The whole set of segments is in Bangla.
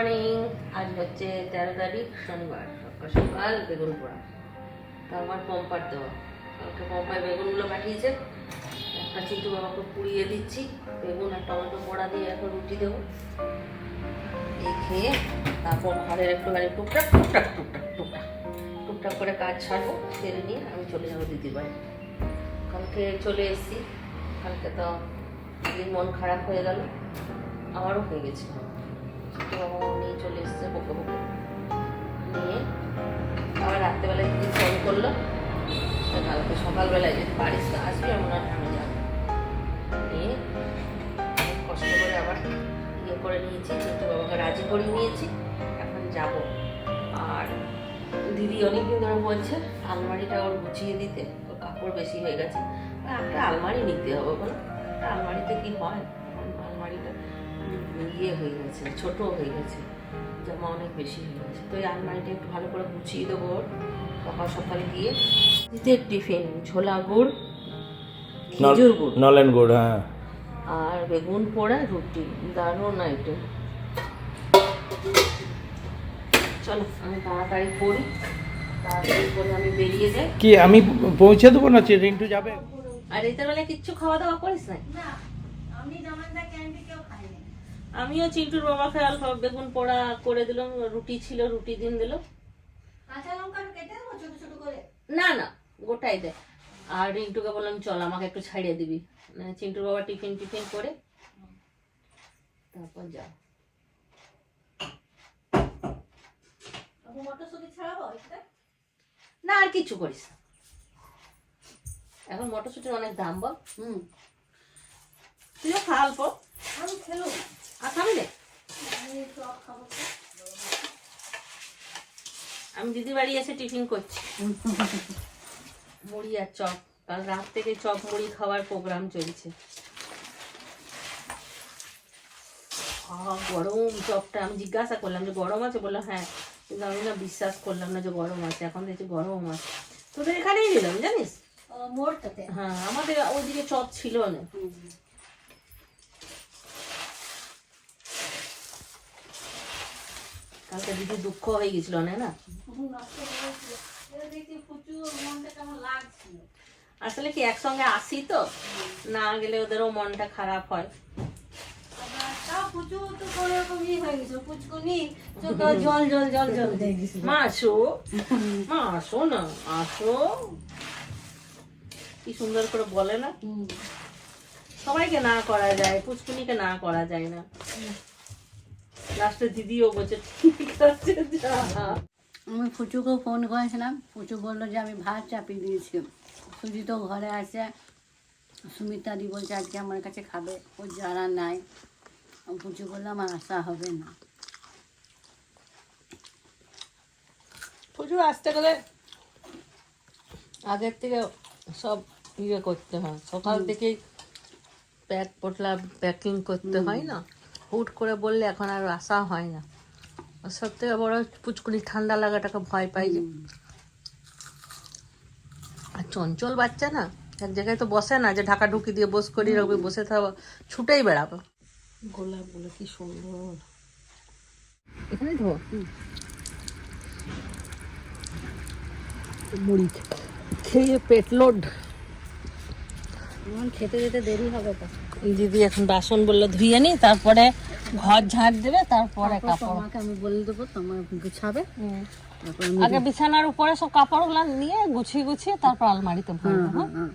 মর্নিং আজ হচ্ছে তেরো তারিখ, শনিবার। সকাল সকাল বেগুন পোড়া। তো আমার পম্পার দেওয়া। কালকে পম্পায় বেগুনগুলো পাঠিয়েছে। একটা চিন্টু বাবাকে পুড়িয়ে দিচ্ছি। বেগুন আর টমেটো পোড়া দিয়ে এখন রুটি দেবো। এই খেয়ে তারপর ঘরের একটুখানি টুকটাক টুকটাক টুকটাক টুকটাক টুকটাক করে কাজ ছাড়বো সেরে নিয়ে আমি চলে যাব দিদির বাড়ি। কালকে চলে এসেছি। কালকে তো দিদির মন খারাপ হয়ে গেল। আমারও হয়ে গেছিল। আবার রাত্রেবেলায় দিদি ফোন করল কালকে সকালবেলায় যদি তো আসবি এমন আর আমি যাব কষ্ট করে আবার ইয়ে করে নিয়েছি ছোটো বাবাকে রাজি করে নিয়েছি, এখন যাব। আর দিদি অনেকদিন ধরে বলছে, আলমারিটা ওর গুছিয়ে দিতে, ওর কাপড় বেশি হয়ে গেছে। একটা আলমারি নিতে হবে বলো আলমারিতে কি হয়? আলমারিটা ইয়ে হয়ে গেছে, ছোট হয়ে গেছে। জামা অনেক বেশি হয়ে গেছে। তো এই আলমারিটা একটু ভালো করে গুছিয়ে দেবো সকাল সকাল গিয়ে। শীতের টিফিন ছোলা গুড় খেজুর গুড়। নলেন গুড় হ্যাঁ। আর বেগুন পোড়া রুটি দারুণ আইটেম। চলো আমি তাড়াতাড়ি করি। তাড়াতাড়ি করে আমি বেরিয়ে যাই। কি আমি পৌঁছে দেবো না? রিন্টু যাবে? আর এটার বেলায় কিচ্ছু খাওয়া দাওয়া করিস না। আমিও চিন্টুর বাবাকে অল্প বেগুন পোড়া করে দিলাম রুটি ছিল রুটি দিন দিল। না না গোটাই দে। আর রিন্টুকে বললাম চল আমাকে একটু ছাড়িয়ে দিবি। না, চিন্টুর বাবা টিফিন টিফিন করে তারপর যা। না আর কিছু করিস না। এখন মটরশুটির অনেক দাম বল হুম। তুইও খা অল্প আর খাবি রে আমি দিদি বাড়ি এসে টিফিন করছি। মুড়ি আর চপ। কাল রাত থেকে চপ মুড়ি খাওয়ার প্রোগ্রাম চলছে। গরম চপটা। আমি জিজ্ঞাসা করলাম যে গরম আছে? বলল হ্যাঁ। কিন্তু আমি না বিশ্বাস করলাম না যে গরম আছে। এখন দেখছি গরম আছে। তোদের এখানেই নিলাম জানিস? মোড়টাতে হ্যাঁ আমাদের ওইদিকে চপ ছিল না। কালকে দিদি দুঃখ হয়ে গেছিল, না না? আসলে কি একসঙ্গে আসি তো? না গেলে ওদেরও মনটা খারাপ হয়। কি সবাইকে না করা যায়, পুচকুনিকে না করা যায় না। লাস্টে দিদিও বলছে ঠিক আছে যা। আমি ফুচুকেও ফোন করেছিলাম ফুচু বলল যে আমি ভাত চাপিয়ে দিয়েছি। সুজি তো ঘরে আছে। সুমিতা দি বলছে আজকে আমার কাছে খাবে ও যারা নাই। ফুচু বললাম আর আসা হবে না। পুজো আসতে গেলে আগের থেকে সব ইয়ে করতে হয়। সকাল থেকেই প্যাক পটলা প্যাকিং করতে হয় না? হুট করে বললে এখন আর আসা হয় না। সব থেকে বড় পুচকুনি ঠান্ডা লাগাটাকে ভয় পাই যে। আর চঞ্চল বাচ্চা না এক জায়গায় তো বসে না যে ঢাকা ঢুকি দিয়ে বস করি রাখবে বসে থাকব ছুটেই বেড়াবো। গোলাপগুলো কি সুন্দর। এখানে ধো মুড়ি খেয়ে পেট লোড। খেতে যেতে দেরি হবে দিদি এখন বাসন বলল ধুয়ে নি তারপরে ঘর ঝাড় দেবে তারপরে কাপড়। আমি বলে দেবো তোমার গুছাবে। আগে বিছানার উপরে সব কাপড়গুলো নিয়ে গুছিয়ে গুছিয়ে তারপর আলমারিতে ভরবো হ্যাঁ হ্যাঁ,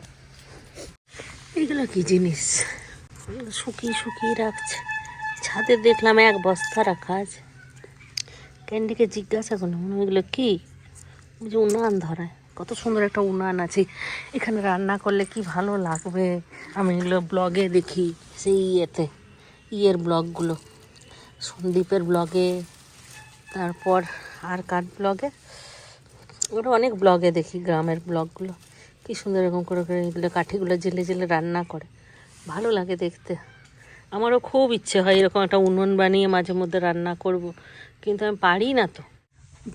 এগুলো কি জিনিস? শুকিয়ে শুকিয়ে রাখছে। ছাদে দেখলাম এক বস্তা রাখা আছে। ক্যান্ডিকে জিজ্ঞাসা করলাম "মনে হয় এগুলো কি? যে উনান ধরায়। কত সুন্দর একটা উনান আছে। এখানে রান্না করলে কি ভালো লাগবে? আমি এগুলো ব্লগে দেখি, সেই ইয়েতে, ইয়ের ব্লগগুলো সন্দীপের ব্লগে তারপর আর কার ব্লগে ওরা অনেক ব্লগে দেখি, গ্রামের ব্লগগুলো কি সুন্দর এরকম করে করে এগুলো কাঠিগুলো জেলে জেলে রান্না করে। ভালো লাগে দেখতে। আমারও খুব ইচ্ছে হয় এরকম একটা উনুন বানিয়ে মাঝে মধ্যে রান্না করব, কিন্তু আমি পারি না তো।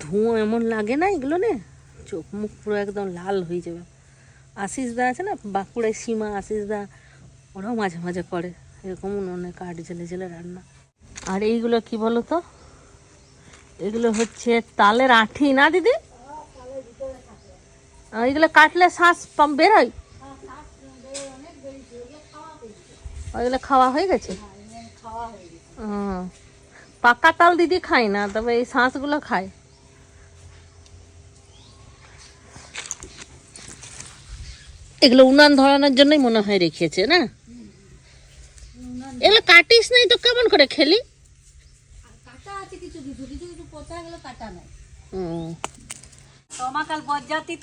ধুঁয়ো এমন লাগে না এগুলো নে চোখ মুখ পুরো একদম লাল হয়ে যাবে। আশিস দা আছে না বাঁকুড়ায় সীমা আশিস দা ওরাও মাঝে মাঝে করে। এরকম উনুনে কাঠ জেলে জেলে রান্না। আর এইগুলো কি বলো তো? এগুলো হচ্ছে তালের আঠি না দিদি? এগুলো কাটলে শ্বাস বেরোয়? ওইগুলো খাওয়া হয়ে গেছে? হুম। পাকা তাল দিদি খাই না তবে এই শাঁসগুলো খায়। এগুলো উনান ধরানোর জন্যই মনে হয় রেখেছে না? এগুলো কাটিস নাই তো কেমন করে খেলি? কাটা আছে কিছু কিছু কিছু কিছু পোতা গেলো কাটা নাই। হুম। তোমা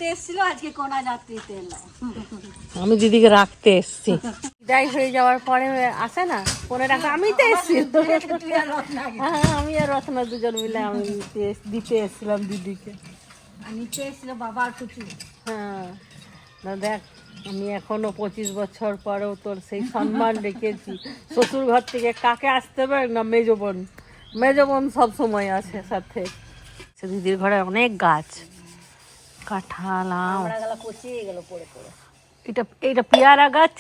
এসেছিল আজকে কোনা যাত্রীতে এলো। আমি দিদিকে রাখতে এসছি। বিদায় হয়ে যাওয়ার পরে আসে না? ফোনে রাখা আমি তো এসছি। হ্যাঁ আমি আর রত্না দুজন মিলে আমি দিতে এস- দিতে এসছিলাম দিদিকে। নিচে এসেছিল বাবার কুচু হ্যাঁ। না দেখ আমি এখনও পঁচিশ বছর পরেও তোর সেই সম্মান রেখেছি। শ্বশুর ঘর থেকে কাকে আসতে পারে না মেজো বোন। মেজো বোন সব সময় আছে সাথে। সে দিদির ঘরে অনেক গাছ। কাঁঠাল আম। এটা এইটা পেয়ারা গাছ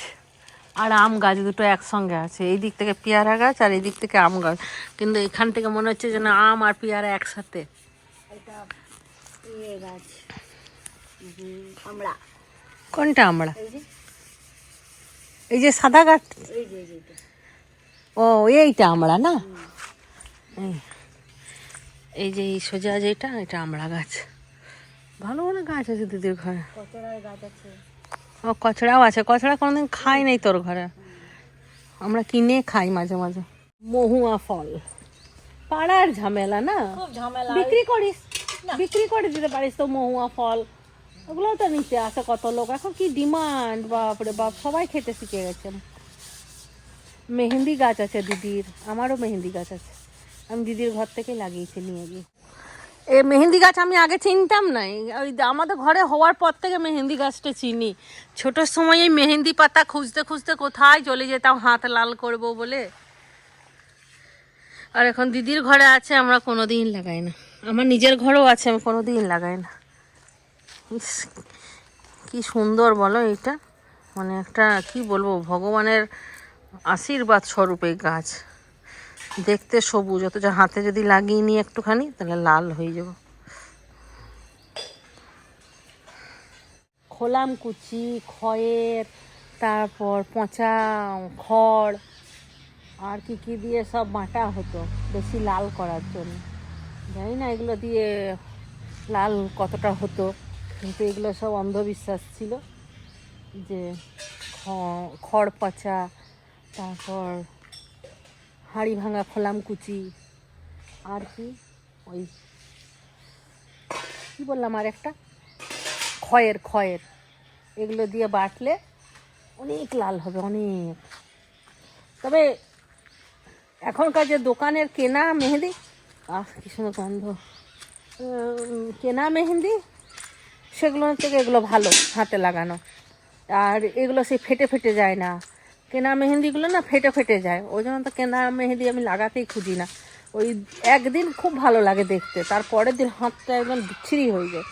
আর আম গাছ দুটো একসঙ্গে আছে। এই দিক থেকে পেয়ারা গাছ আর এই দিক থেকে আম গাছ। কিন্তু এখান থেকে মনে হচ্ছে যেন আম আর পেয়ারা একসাথে। এটা ইয়ে গাছ। আমরা। কোনটা আমরা? এই যে সাদা গাছ। ও এইটা আমরা না? এই যে এই সোজা যেটা এটা আমড়া গাছ। ভালো ভালো গাছ আছে দিদির ঘরে। গাছ আছে ও কচড়াও আছে। কচড়া কোনোদিন খাই নাই তোর ঘরে। আমরা কিনে খাই মাঝে মাঝে। মহুয়া ফল। পাড়ার ঝামেলা না? ঝামেলা। বিক্রি করিস? বিক্রি করে দিতে পারিস তো মহুয়া ফল। ওগুলো তো নিতে আসে কত লোক। এখন কি ডিমান্ড বাপরে বাপ, সবাই খেতে শিখে গেছে। মেহেন্দি গাছ আছে দিদির, আমারও মেহেন্দি গাছ আছে। আমি দিদির ঘর থেকে লাগিয়েছি নিয়ে গিয়ে। এ মেহেন্দি গাছ আমি আগে চিনতাম না। ওই আমাদের ঘরে হওয়ার পর থেকে মেহেন্দি গাছটা চিনি। ছোটোর সময় এই মেহেন্দি পাতা খুঁজতে খুঁজতে কোথায় চলে যেতাম, হাত লাল করব বলে। আর এখন দিদির ঘরে আছে, আমরা কোনো দিন লাগাই না। আমার নিজের ঘরেও আছে, আমি কোনো দিন লাগাই না। কি সুন্দর বলো এটা। মানে একটা, কি বলব, ভগবানের আশীর্বাদ স্বরূপ এই গাছ। দেখতে সবুজ, অথচ হাতে যদি লাগিয়ে নিই একটুখানি, তাহলে লাল হয়ে যাব। খোলাম কুচি, খয়ের, তারপর পচা খড়, আর কি কি দিয়ে সব বাটা হতো, বেশি লাল করার জন্য। জানি না, এগুলো দিয়ে লাল কতটা হতো। কিন্তু এগুলো সব অন্ধবিশ্বাস ছিল যে খড় পচা, তারপর হাঁড়ি ভাঙা খোলাম কুচি আর কি? ওই কি বললাম আর একটা? খয়ের খয়ের এগুলো দিয়ে বাটলে অনেক লাল হবে, অনেক। তবে এখনকার যে দোকানের কেনা মেহেন্দি, আহ, কি সুন্দর গন্ধ। কেনা মেহেন্দি সেগুলোর থেকে এগুলো ভালো হাতে লাগানো। আর এগুলো সেই ফেটে ফেটে যায় না। কেনা মেহেন্দিগুলো না ফেটে ফেটে যায়। ওই জন্য তো কেনা মেহেন্দি আমি লাগাতেই খুঁজি না। ওই একদিন খুব ভালো লাগে দেখতে, তার পরের দিন হাতটা একদম বিচ্ছিরি হয়ে যায়।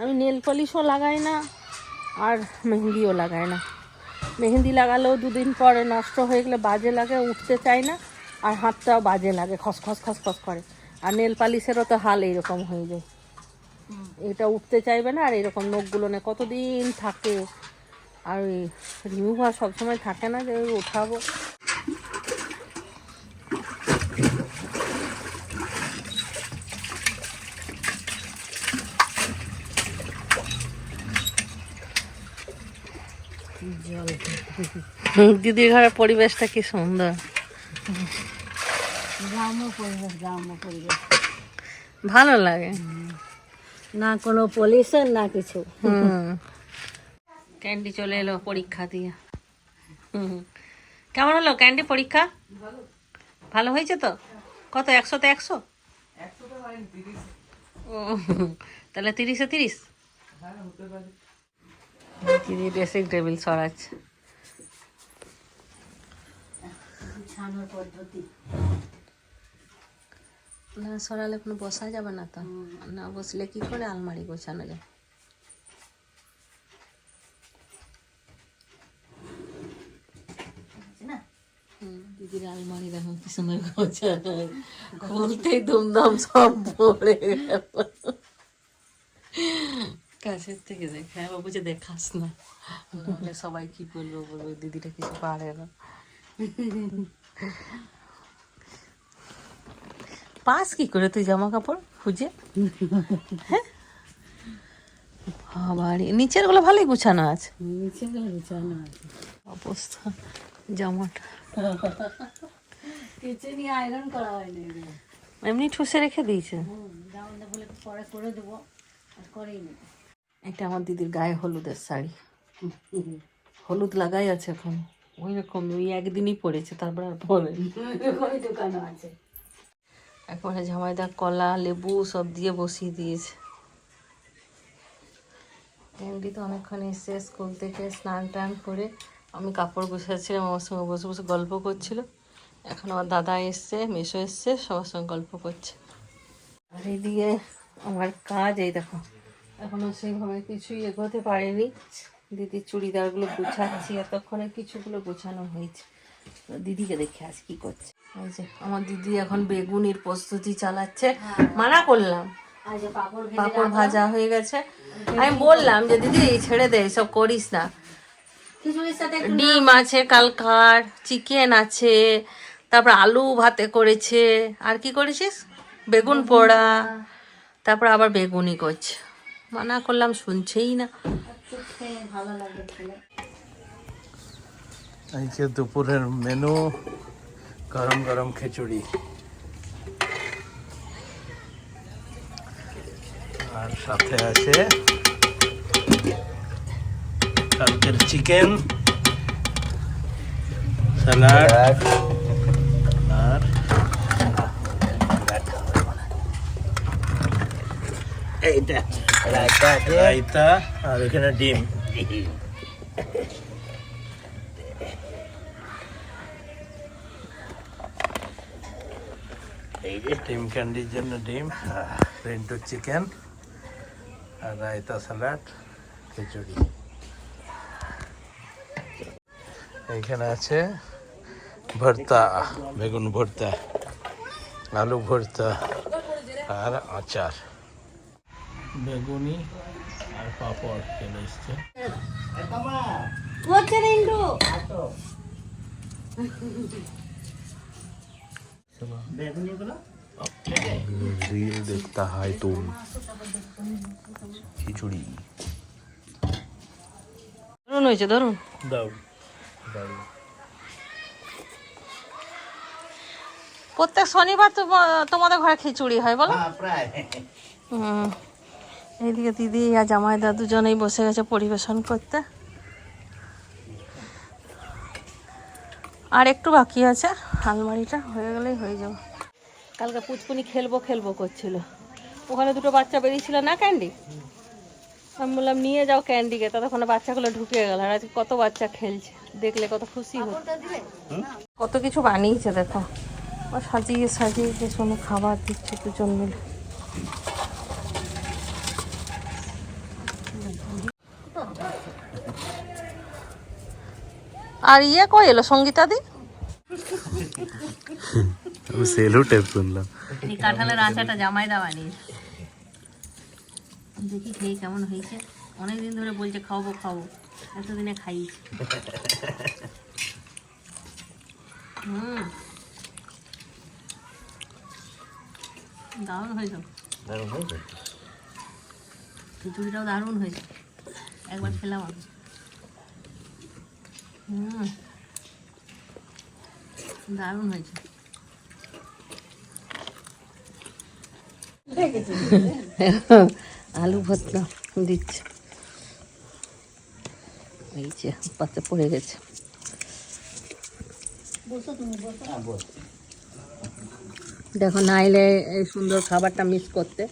আমি নেল পলিশও লাগাই না, আর মেহেন্দিও লাগাই না। মেহেন্দি লাগালেও দুদিন পরে নষ্ট হয়ে গেলে বাজে লাগে, উঠতে চায় না, আর হাতটাও বাজে লাগে, খসখস খসখস করে। আর নেল পালিশেরও তো হাল এইরকম হয়ে যায়। এটা উঠতে চাইবে না আর এরকম নখগুলো না কতদিন থাকে। আর ওই রিমুভার সবসময় থাকে না যে উঠাবো। দিদির ঘরের পরিবেশটা কি সুন্দর। গ্রাম্য পরিবেশ গ্রাম্য পরিবেশ। ভালো লাগে। না কোনো পলিউশন না কিছু। হুম। ক্যান্ডি চলে এলো পরীক্ষা দিয়ে। হুম কেমন হলো ক্যান্ডি পরীক্ষা? ভালো হয়েছে তো? কত একশোতে একশো? ও তাহলে তিরিশে তিরিশ? দিদি ড্রেসিং টেবিল সরাচ্ছে। পদ্ধতি। না সরালে কোনো বসা যাবে না তো। না বসলে কি করে আলমারি গোছানো যায়? দিদির আলমারি দেখো কি সুন্দর গোছানো খুলতেই দুমদাম সব পড়ে গেল। কাছের থেকে দেখ হ্যাঁ বাবু যে দেখাস না। সবাই কি বলব বলব দিদিটা কিছু পারে না। পাস কি করে তুই জামা কাপড় খুঁজে? হ্যাঁ? বাবারে নিচেরগুলো ভালোই গুছানো আছে। নিচে বিছানা আছে। অবস্থা জামাটা। কিচেনে আয়রন করা হয়নি এমনি ঠুসে রেখে দিয়েছে। জামাটা বলে পরে করে দেবো আর করেই নি এটা আমার দিদির গায়ে হলুদের শাড়ি। হলুদ লাগাই আছে এখন। ওই রকম ওই একদিনই পরেছে তারপর আর পরে এরকমই দোকানও আছে। একবারে জামাইদা কলা, লেবু সব দিয়ে বসিয়ে দিয়েছে। ক্যান্ডি তো অনেকক্ষণ এসছে স্কুল থেকে স্নান টান করে আমি কাপড় গুছাচ্ছিলাম, আমার সঙ্গে বসে বসে গল্প করছিল। এখন আমার দাদা এসছে মেশো এসছে, সবার সঙ্গে গল্প করছে। আর এইদিকে আমার কাজ, এই দেখো। এখনও সেইভাবে কিছুই এগোতে পারিনি। দিদির চুড়িদারগুলো গুছাচ্ছি, এতক্ষণে কিছুগুলো গোছানো হয়েছে। দিদিকে দেখে আজ কি করছে? এই যে আমার দিদি এখন বেগুনির প্রস্তুতি চালাচ্ছে। মানা করলাম। পাপড় ভাজা হয়ে গেছে। আমি বললাম যে দিদি ছেড়ে দে সব করিস না। ডিম আছে কালকার চিকেন আছে তারপর আলু ভাতে করেছে। আর কি করেছিস? বেগুন পোড়া। তারপর আবার বেগুনি করছে। মানা করলাম শুনছেই না। ভালো লাগে এই যে দুপুরের মেনু গরম গরম খিচুড়ি। আর সাথে আছে কালকের চিকেন স্যালাড আর এইটা রায়তা আর এখানে ডিম। ডিম ক্যান্ডির জন্য ডিম রেন্টু চিকেন আর রায়তা স্যালাড খিচুড়ি এইখানে আছে ভর্তা বেগুন ভর্তা আলু ভর্তা আর আচার। বেগুনি আর পাপড় চলে এসছে। রিন্টু रील देखता है तुम খিচুড়ি ধরুন হয়েছে ধরুন দাও দাও প্রত্যেক শনিবার তো তোমাদের ঘরে খিচুড়ি হয় বলো হুম এইদিকে দিদি আর জামাইদা দুজনেই বসে গেছে পরিবেশন করতে আর একটু বাকি আছে আলমারিটা হয়ে গেলেই হয়ে যাবে। কালকে পুচপুনি খেলব খেলব করছিল। ওখানে দুটো বাচ্চা বেরিয়েছিল না ক্যান্ডি? আমি বললাম নিয়ে যাও ক্যান্ডিকে ততক্ষণ বাচ্চাগুলো ঢুকে গেল। আর আজকে কত বাচ্চা খেলছে দেখলে কত খুশি হতো কত কিছু বানিয়েছে দেখো। ও সাজিয়ে সাজিয়ে যে শোনো খাবার দিচ্ছে দুজন মিলে। আর ইয়ে কই এলো সঙ্গীতা দি আমি সেলু টেপ শুনলাম এই কাঁঠালের আচাটা জামাই দা বানিয়েছে দেখি খেয়ে কেমন হয়েছে। অনেকদিন ধরে বলছে খাওয়াবো খাওয়াবো। এতদিনে খাইয়েছি। হুম। দারুণ হয়েছে? খিচুড়িটাও দারুণ হয়েছে। একবার খেলাম আমি। হুম। দারুণ হয়েছে আলু ভর্তা দিচ্ছে। এই যে পাতে পড়ে গেছে। দেখো না নাইলে এই সুন্দর খাবারটা মিস করতে।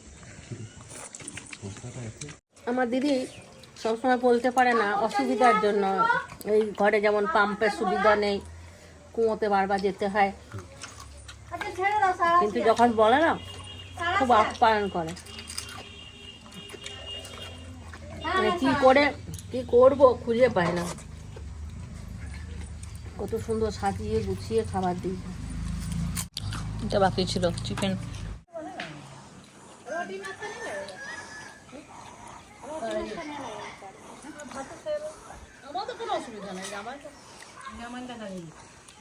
আমার দিদি সবসময় বলতে পারে না, অসুবিধার জন্য এই ঘরে যেমন পাম্পের সুবিধা নেই কুয়োতে বারবার যেতে হয়। কিন্তু যখন বলে না খুব আপ্যায়ন করে। মানে কি করে কি করব খুঁজে পায় না। কত সুন্দর সাজিয়ে গুছিয়ে খাবার দিই। এটা বাকি ছিল চিকেন আমার তো কোনো অসুবিধা নেই আমার আমার দেখা নেই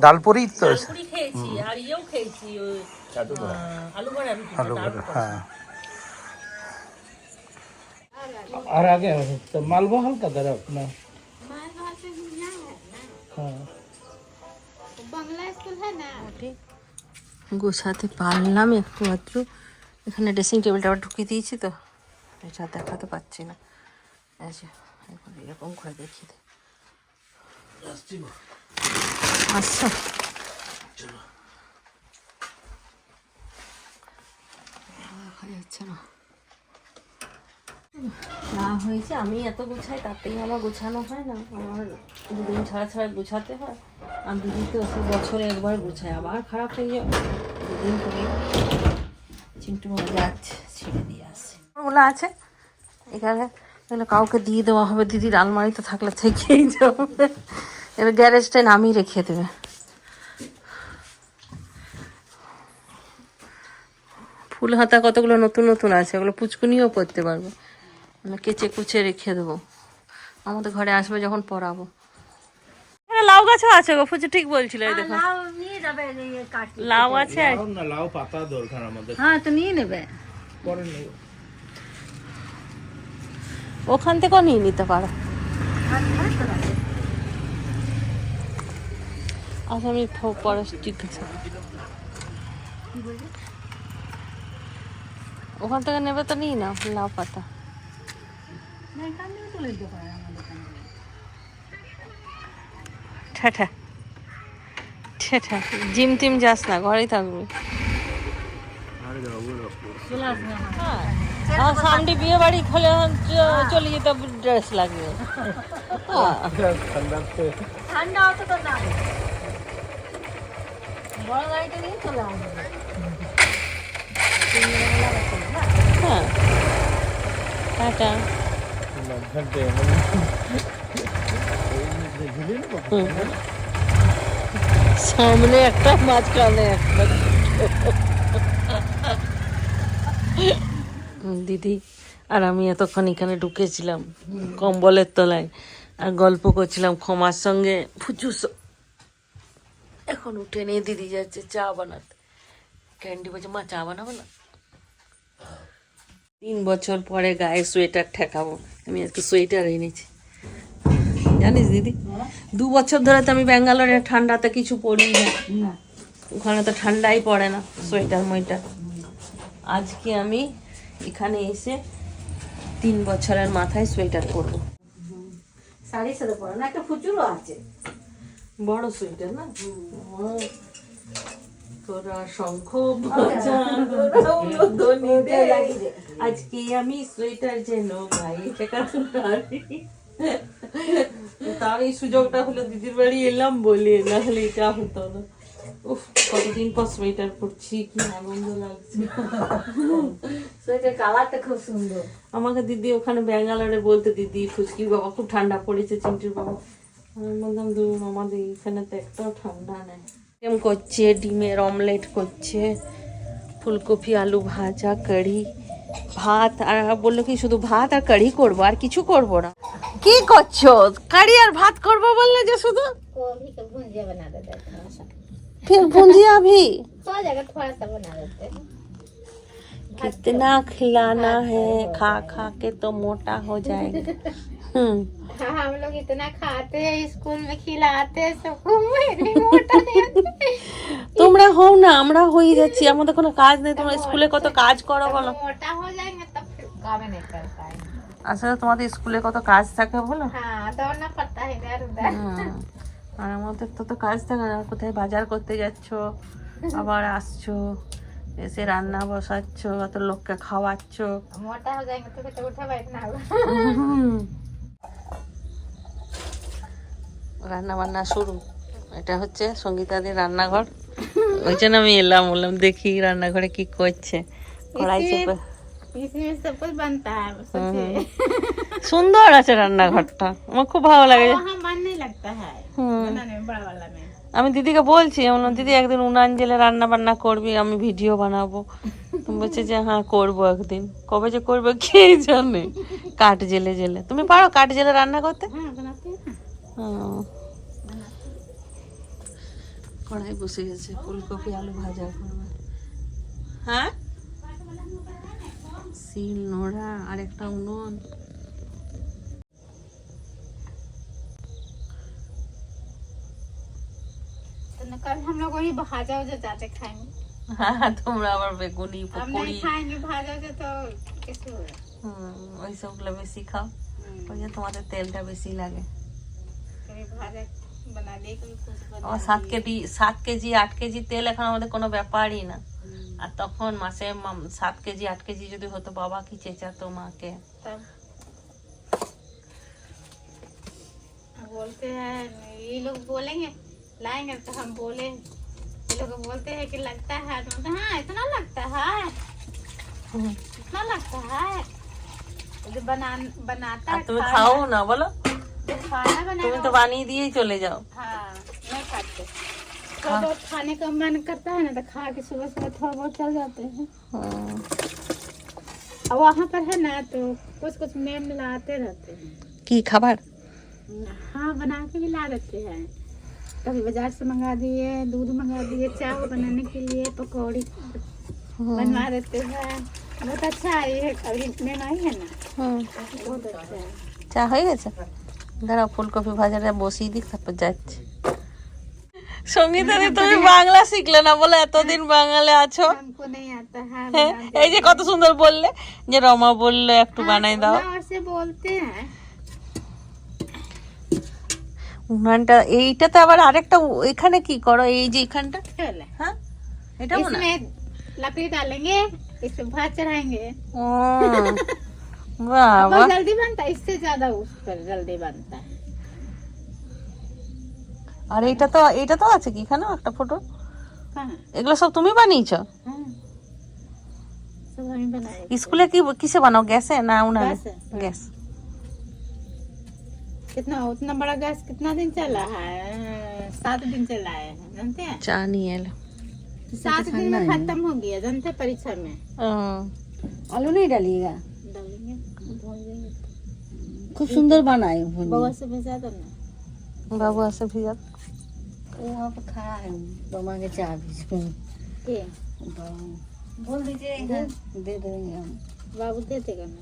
ডালপুরি তো হ্যাঁ। আর আগে তো মালবো হালকা আপনার হ্যাঁ। গোছাতে পারলাম একটু মাত্র। এখানে ড্রেসিং টেবিলটা আবার ঢুকিয়ে দিয়েছি তো। এটা দেখাতে পাচ্ছি না। আচ্ছা এরকম করে দেখি দেয় আচ্ছা। যাচ্ছে না না হয়েছে আমি এত গুছাই তাতেই আমার গোছানো হয় না। আমার দুদিন ছাড়া ছাড়া গোছাতে হয় আর দিদি তো সে বছরে একবার গোছায়। আবার খারাপ হয়ে যায় দুদিন করে চিন্টু মামা যাচ্ছে ছেড়ে দিয়ে আসে ওগুলো আছে? এখানে এগুলো কাউকে দিয়ে দেওয়া হবে দিদির আলমারিতে থাকলে থেকেই যাবে। এবার গ্যারেজটায় নামিয়ে রেখে দেবে। ফুল হাতা কতগুলো নতুন নতুন আছে ওগুলো পুচকুনিও পরতে পারব। মানে কেচে কুচে রেখে দেবো। আমাদের ঘরে আসবে যখন পরাবো। লাউ গাছও আছে গো ফুচু ঠিক বলছিল এই দেখো। লাউ নিয়ে যাবে এই কাটতে লাউ আছে? না লাউ পাতা দরকার আমাদের। হ্যাঁ তো নিয়ে নেবে। পরে নেই ওখান থেকেও নিয়ে নিতে পারো। আচ্ছা আমি ফ- পরে জিজ্ঞাসা ওখান থেকে নেবে তো নিই না লাউ পাতা। না। ঠেঠা ঠেঠা জিম টিম যাস না ঘরেই থাকবি। আমার হ্যাঁ আমার সামনে বিয়ে বাড়ি খোলে চলে যেতে ড্রেস লাগবে। হ্যাঁ ঠান্ডা অত তো নাই। হ্যাঁ। সামনে একটা, মাঝখানে একটা। দিদি, আর আমি এতক্ষণ এখানে ঢুকেছিলাম কম্বলের তলায়, আর গল্প করছিলাম ক্ষমার সঙ্গে। ফুচুস এখন উঠে নিয়ে দিদি যাচ্ছে চা বানাতে। ক্যান্ডি বলছে মা চা বানাবো না? তিন বছর পরে গায়ে সোয়েটার ঠেকাবো। আমি আজকে সোয়েটার এনেছি। জানিস দিদি দু বছর ধরে তো আমি ব্যাঙ্গালোরে ঠান্ডাতে কিছু পরি না। ওখানে তো ঠান্ডাই পড়ে না সোয়েটার মইটার। আজকে আমি এখানে এসে তিন বছরের মাথায় সোয়েটার পরবো। শাড়ির সাথে পরে না একটা ফুচুরও আছে। বড় সোয়েটার না? তোরা শঙ্খ দে। আজকে আমি সোয়েটার যেন তার এই সুযোগটা হলো দিদির বাড়ি এলাম বলে না হলে এটা হতো না। উফ কতদিন পর সোয়েটার পরছি কি আনন্দ লাগছে। সোয়েটার কালারটা খুব সুন্দর। আমাকে দিদি ওখানে ব্যাঙ্গালোরে বলতে দিদি ফুচকির বাবা খুব ঠান্ডা পড়েছে চিন্টুর বাবা। বললাম দূর আমাদের এখানে তো একটাও ঠান্ডা নেই এরকম করছে ডিমের অমলেট করছে ফুলকপি আলু ভাজা কারি ভাত আর বললো কি শুধু ভাত আর কারি করবো আর কিছু করবো না কি করছো কারি আর ভাত করবো বললে যে শুধু गोभी का भुंजिया बना देते हैं थोड़ा सा फिर भुंजिया भी हो जाएगा थोड़ा सा बना देते हैं कितना खिलाना है खा खा के तो मोटा हो जाएगा हम्म हाँ हम लोग इतना खाते हैं स्कूल में खिलाते हैं सबको मेरे मोटा नहीं होते। তোমরা হও না আমরা হয়ে যাচ্ছি আমাদের কোনো কাজ নেই তোমরা স্কুলে কত কাজ করো বলো मोटा हो जाएंगे तब फिर काम नहीं कर पाएंगे আসলে তোমাদের স্কুলে কত কাজ থাকে বলো हाँ दौड़ना पड़ता है इधर उधर হুম। আর আমাদের তো তো কাজ থাকে না কোথায় বাজার করতে যাচ্ছ আবার আসছো এসে রান্না বসাচ্ছ অত লোককে খাওয়াচ্ছ मोटा हो जाएंगे तो तो उठा बैठना होगा রান্না বান্না শুরু। এটা হচ্ছে সঙ্গীতাদি রান্নাঘর। ওই জন্য আমি এলাম বললাম দেখি রান্নাঘরে কি করছে? সুন্দর আছে রান্নাঘরটা। আমার খুব ভালো লাগে। আমি দিদিকে বলছি দিদি একদিন উনান জেলে রান্না বান্না করবি আমি ভিডিও বানাবো। বলছে যে হ্যাঁ করব একদিন। কবে যে করব কে জানে? কাঠ জেলে জেলে। তুমি পারো কাঠ জেলে রান্না করতে? কড়াই বসে গেছে ফুলকপি আলু ভাজা হ্যাঁ? শিল নোড়া আর একটা উনুন কারণ আমরা ওই ভাজা হয়ে যাতে খাই তোমরা আবার বেগুনি পকোড়ি। খাইনি ভাজা হয়ে তো কিছু ওইসবগুলো বেশি খাও। ওই যে তোমাদের তেলটা বেশি লাগে। আমার সাত কেজি সাত কেজি আট কেজি তেল এখন আমাদের কোনো ব্যাপারই না আর তখন মাসে মাম- সাত কেজি আট কেজি যদি হতো বাবা কি চেঁচাতো মাকে तब बोलते हैं ये लोग बोलेंगे लाएंगे तो हम बोले ये लोग बोलते हैं कि लगता है तो बोलते हैं, हाँ इतना लगता है इतना लगता है जो बना बनाता আর है তুমি खाना- খাও না বলো जो खाना बना तुम तो पानी दिए चले जाओ। हाँ नहीं खाते। तो हाँ। खाने का मन करता है ना तो खा के सुबह सुबह थोड़ा बहुत चल जाते हैं। हाँ। वहाँ पर है ना तो कुछ कुछ मेम लाते रहते हैं। की खबर? हाँ बना के भी ला देते हैं। कभी बाज़ार से मंगा दिए दूध मंगा दिए चाय बनाने के लिए पकौड़ी हाँ। बनवा देते हैं। बहुत अच्छा आई है कभी मैम आई है ना? हाँ। बहुत अच्छा है। चाय हो দাঁড়াও ফুলকপি ভাজাটা বসিয়ে দিক তারপর যাচ্ছি সঙ্গীতা দি, তুমি বাংলা শিখলে না বলে এতদিন বাঙালি আছো हमको नहीं आता है হ্যাঁ, बना এই যে কত সুন্দর বললে যে রমা বললে একটু বানাই দাও और से बोलते हैं উনানটা এইটাতে আবার আরেকটা উ- এখানে কি করো এই যে এখানটা चले হ্যাঁ এটা মনে इसमें लकड़ी डालेंगे इसमें भात चढ़ाएंगे ও বাবা बहुत जल्दी बनता है इससे ज्यादा उस पर जल्दी बनता है আর এইটা তো এইটা তো আছে কি এখানেও একটা ফটো हाँ এগুলো সব তুমি বানিয়েছো हाँ सब हम बनाए স্কুলে কি কিসে বানাও গ্যাসে না উনানে गैस है। গ্যাস कितना उतना बड़ा गैस कितना दिन चला है सात दिन चला है जानते हैं চা নিয়ে এলো सात दिन में खत्म हो गया जानते हैं परीक्षा में ও, आलू नहीं डालिएगा डालेंगे भून देंगे खूब सुंदर बनाए भुजिया। बउआ से भेजा दो ना বাবু আছে ভিজা वो वहाँ पर खड़ा है बमा के चाय भी के बोल दीजिए इधर दे देंगे हम बाबू दे देगा ना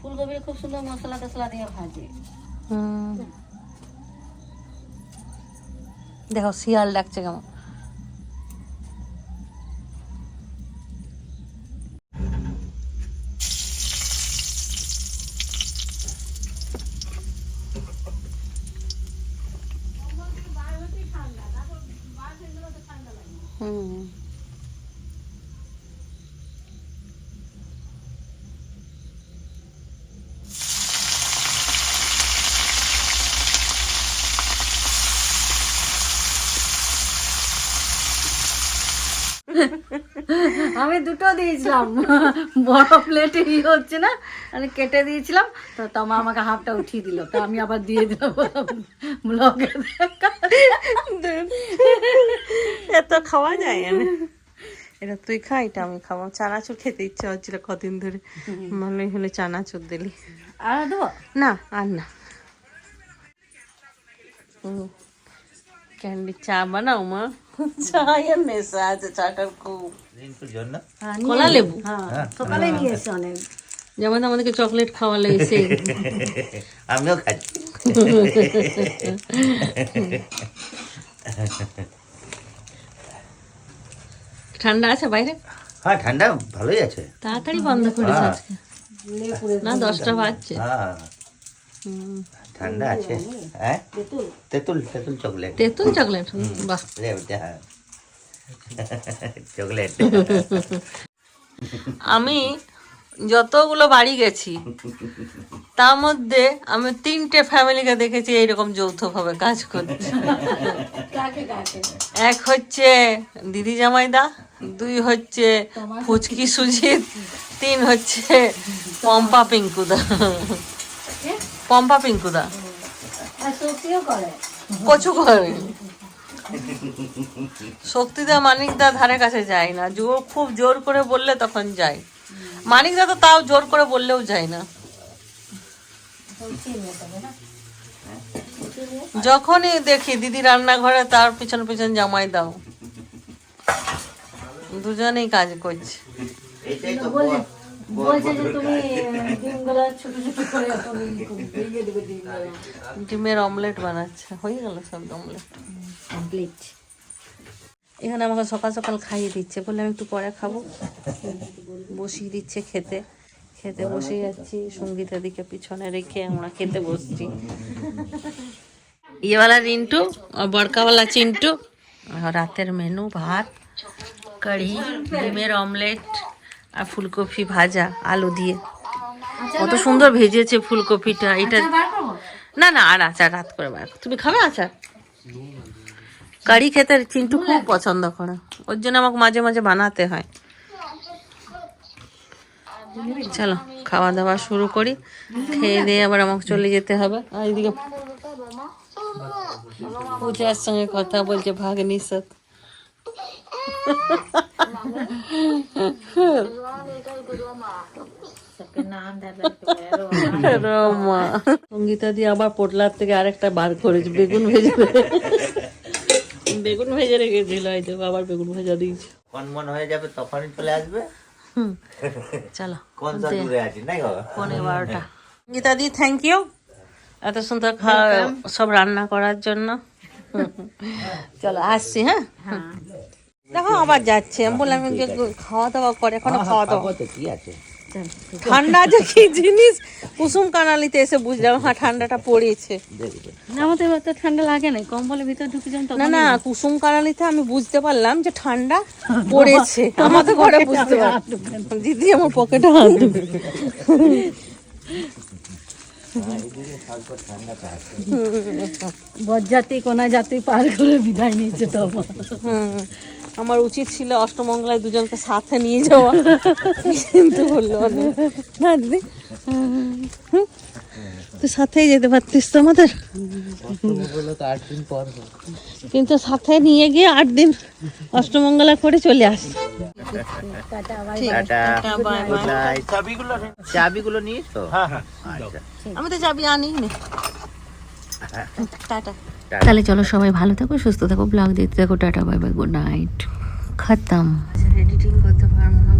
फूल गोभी खूब सुंदर मसाला तसला दिया भाजी হুম। দেখো শিয়াল ডাকছে কেমন আমি দুটো দিয়েছিলাম। বড় প্লেটে ই হচ্ছে না? আমি কেটে দিয়েছিলাম তো তোমা আমাকে হাফটা উঠিয়ে দিল তো আমি আবার দিয়ে দিলাম ব্লগে। এত খাওয়া যায় না এটা তুই খা এটা আমি খাব। চানাচুর খেতে ইচ্ছা হচ্ছিল কদিন ধরে। ভালোই হলে চানাচুর দিলি। আর দেবো? না আর না। ক্যান্ডি চা বানাও মা। চায়ের নেশা আছে চাটার খুব। জন্য কলা লেবু? হ্যাঁ সকালে নিয়ে এসছে অনেক। যেমন আমাদেরকে চকলেট খাওয়ালে এসে আমিও খাচ্ছি ঠান্ডা আছে বাইরে? হ্যাঁ ঠান্ডা ভালোই আছে। তাড়াতাড়ি বন্ধ করেছে হ্যাঁ। আজকে। না দশটা বাজছে। হ্যাঁ। ঠান্ডা আছে। হ্যাঁ? তেঁতুল? তেঁতুল চকলেট। তেঁতুল চকলেট? বাহ। হ্যাঁ চকলেট। আমি যতগুলো বাড়ি গেছি তার মধ্যে আমি তিনটে ফ্যামিলিকে দেখেছি এইরকম যৌথভাবে কাজ করতে এক হচ্ছে দিদি জামাইদা দুই হচ্ছে ফুচকি সুজিত তিন হচ্ছে পম্পা পিঙ্কুদা। পম্পা পিঙ্কুদা। কচু করে। শক্তিদা মানিকদা ধারে কাছে যায় না। জোর খুব জোর করে বললে তখন যায়। মানিকদা তো তাও জোর করে বললেও যায় না। যখনই দেখি দিদি রান্নাঘরে তার পিছন পিছন জামাই দাও। দুজনেই কাজ করছে। এটাই তো বলছে বর- বলছে যে তুমি ডিমগুলো ছোট ছোট করে এখন ভেজে দেবে ডিমগুলো ডিমের অমলেট বানাচ্ছে। হয়ে গেল সব অমলেট কমপ্লিট এখানে আমাকে সকাল সকাল খাইয়ে দিচ্ছে। বললে আমি একটু পরে খাব। বসিয়ে দিচ্ছে খেতে। খেতে বসে যাচ্ছি সঙ্গীতের দিকে পিছনে রেখে আমরা খেতে বসছি। ইয়েওয়ালা রিন্টু আর বড়কাওয়ালা চিন্টু। আর রাতের মেনু ভাত কারি ডিমের অমলেট আর ফুলকপি ভাজা আলু দিয়ে। কত সুন্দর ভেজেছে ফুলকপিটা। এটা না না আর আচার রাত করে বার তুমি খাবে আচার? কারি খেতে চিন্টু খুব পছন্দ করে। ওর জন্য আমাকে মাঝে মাঝে বানাতে হয়। চলো খাওয়া দাওয়া শুরু করি। খেয়ে দিয়ে আবার আমাকে চলে যেতে হবে। আর এদিকে পূজার সঙ্গে কথা বলছে ভাগ্নির সাথে রমা। সঙ্গীতা দিয়ে আবার পোটলার থেকে আরেকটা বার করেছে বেগুন ভেজে বেগুন ভেজে রেখেছিল দেখো আবার বেগুন ভেজা দিয়েছে। কোন মন হয়ে যাবে তখনই চলে আসবে? চলো কোন সব দূরে আছি নাই গো পনেরো বারোটা। গীতা দি থ্যাংক ইউ এত সুন্দর খাওয়া সব রান্না করার জন্য। চলো আসছি হ্যাঁ? দেখো আবার যাচ্ছে। আমি বললাম খাওয়া দাওয়া করে এখনও খাওয়া দাওয়া। কি আছে? ঠান্ডা যে কি জিনিস কুসুম কানালিতে এসে বুঝলাম হ্যাঁ ঠান্ডাটা পড়েছে। আমাদের অত ঠান্ডা লাগে না কম্বলের ভিতর ঢুকে যান না না কুসুম কানালিতে আমি বুঝতে পারলাম যে ঠান্ডা পড়েছে। আমাদের ঘরে বুঝতে পারলাম। দিদি আমার পকেটে হাত বরযাত্রী কোনা যাত্রী পার করে বিদায় নিয়েছে হুম, আমার উচিত ছিল অষ্টমঙ্গলায় দুজনকে সাথে নিয়ে যাওয়া। কিন্তু বলল না না দিদি। হুম, তো সাথেই যেতে পারতিস তো আমাদের। কিন্তু সাথে নিয়ে গিয়ে আট দিন অষ্টমঙ্গলা করে চলে আস। চাবিগুলো নিয়েছো হ্যাঁ হ্যাঁ। আচ্ছা। আমি তো যাবি আনি নি টাটা। তাহলে চলো সবাই ভালো থাকো সুস্থ থাকো ব্লগ দেখতে থাকো tata bye bye good night খতম। এডিটিং করতে পারব না।